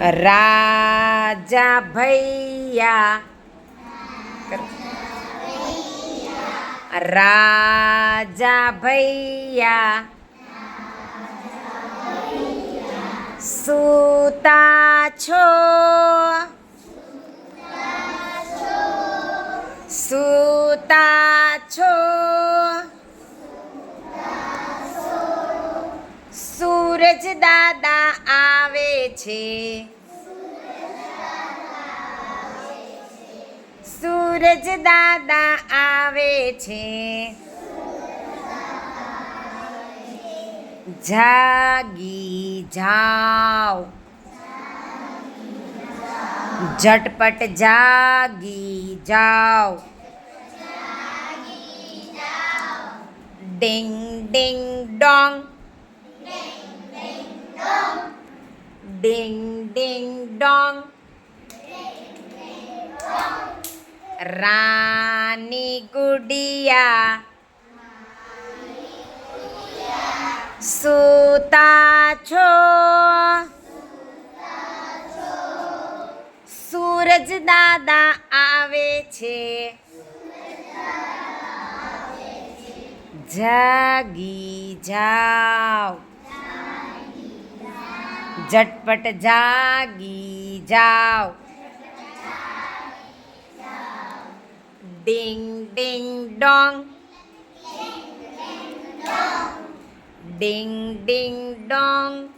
રાજા ભૈયા રાજા ભૈયા સૂતા છો સૂતા છો સૂરજ દાદા આવે છે. સૂરજ દાદા આવે છે. જાગી જાઓ. ઝટપટ જાગી જાઓ. ડિંગ ડિંગ ડોંગ. ડિંગ ડિંગ ડોંગ રાની ગુડિયા સૂતા છો સૂરજ દાદા આવે છે જાગી જાઓ ઝટપટ જાગી જાઓ. ડિંગ ડિંગ ડોંગ. ડિંગ ડિંગ ડોંગ.